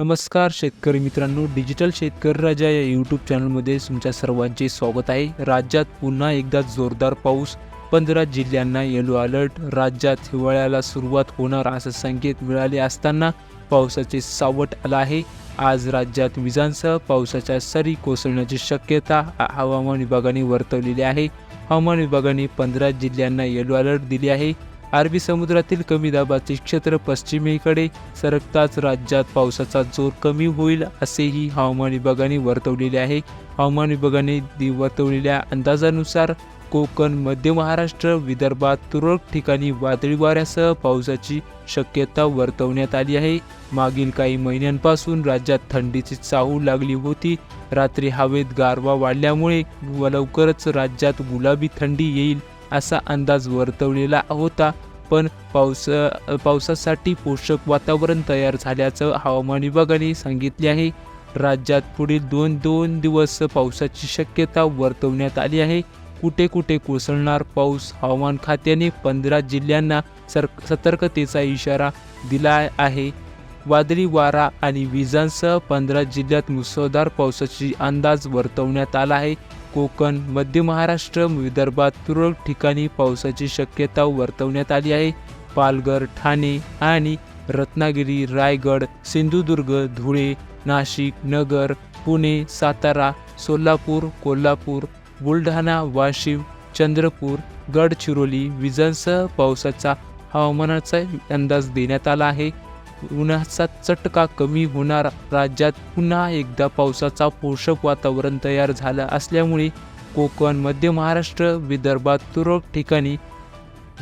नमस्कार शेतकरी मित्रांनो डिजिटल शेतकरी राजा या यूट्यूब चॅनलमध्ये तुमच्या सर्वांचे स्वागत आहे. राज्यात पुन्हा एकदा जोरदार पाऊस पंधरा जिल्ह्यांना येलो अलर्ट राज्यात हिवाळ्याला सुरुवात होणार असे संकेत मिळाले असताना पावसाचे सावट आलं आहे. आज राज्यात विजांसह पावसाच्या सरी कोसळण्याची शक्यता हवामान विभागाने वर्तवलेली आहे. हवामान विभागाने पंधरा जिल्ह्यांना येलो अलर्ट दिले आहे. अरबी समुद्रातील कमी दाबाचे क्षेत्र पश्चिमेकडे सरकताच राज्यात पावसाचा जोर कमी होईल असेही हवामान विभागाने वर्तवलेले आहे. हवामान विभागाने दि- वर्तवलेल्या अंदाजानुसार कोकण मध्य महाराष्ट्र विदर्भात तुरळक ठिकाणी वादळी वाऱ्यासह पावसाची शक्यता वर्तवण्यात आली आहे. मागील काही महिन्यांपासून राज्यात थंडीची चाहूल लागली होती. रात्री हवेत गारवा वाढल्यामुळे व लवकरच राज्यात गुलाबी थंडी येईल असा अंदाज वर्तवलेला होता पण पावस पावसासाठी पोषक वातावरण तयार झाल्याचं हवामान विभागाने सांगितले आहे. राज्यात पुढील दोन दोन दिवस पावसाची शक्यता वर्तवण्यात आली आहे. कुठे कुठे कोसळणार पाऊस हवामान खात्याने पंधरा जिल्ह्यांना सर सतर्कतेचा इशारा दिला आहे. वादळी वारा आणि विजांसह पंधरा जिल्ह्यात मुसळधार पावसाची अंदाज वर्तवण्यात आला आहे. कोकण मध्य महाराष्ट्र विदर्भात तुरळक ठिकाणी पावसाची शक्यता वर्तवण्यात आली आहे. पालघर ठाणे आणि रत्नागिरी रायगड सिंधुदुर्ग धुळे नाशिक नगर पुणे सातारा सोलापूर कोल्हापूर बुलढाणा वाशिम चंद्रपूर गडचिरोली विजांसह पावसाचा हवामानाचा अंदाज देण्यात आला आहे. उन्हाचा चटका कमी होणार. राज्यात पुन्हा एकदा पावसाचा पोषक वातावरण तयार झालं असल्यामुळे कोकण मध्य महाराष्ट्र विदर्भात तुरळक ठिकाणी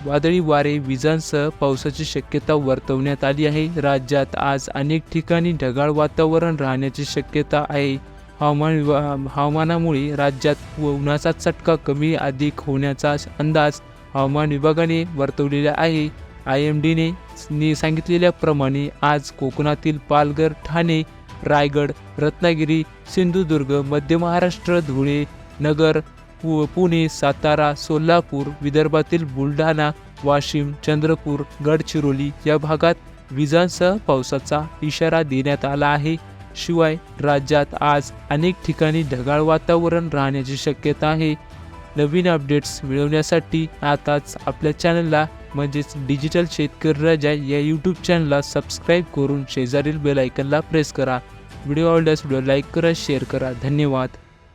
वादळी वारे विजांसह पावसाची शक्यता वर्तवण्यात आली आहे. राज्यात आज अनेक ठिकाणी ढगाळ वातावरण राहण्याची शक्यता आहे. हवामान विभा हवामानामुळे राज्यात उन्हाचा चटका कमी अधिक होण्याचा अंदाज हवामान विभागाने वर्तवलेला आहे. आय एम डीने सांगितलेल्याप्रमाणे आज कोकणातील पालघर ठाणे रायगड रत्नागिरी सिंधुदुर्ग मध्य महाराष्ट्र धुळे नगर पु पुणे सातारा सोलापूर विदर्भातील बुलढाणा वाशिम चंद्रपूर गडचिरोली या भागात विजांसह पावसाचा इशारा देण्यात आला आहे. शिवाय राज्यात आज अनेक ठिकाणी ढगाळ वातावरण राहण्याची शक्यता आहे. नवीन अपडेट्स मिळवण्यासाठी आताच आपल्या चॅनलला म्हणजेच डिजिटल शेतकरी राजा या यूट्यूब चॅनलला सबस्क्राईब करून शेजारील बेल आयकनला प्रेस करा. व्हिडिओ आवडल्यास व्हिडिओ लाईक करा शेअर करा. धन्यवाद.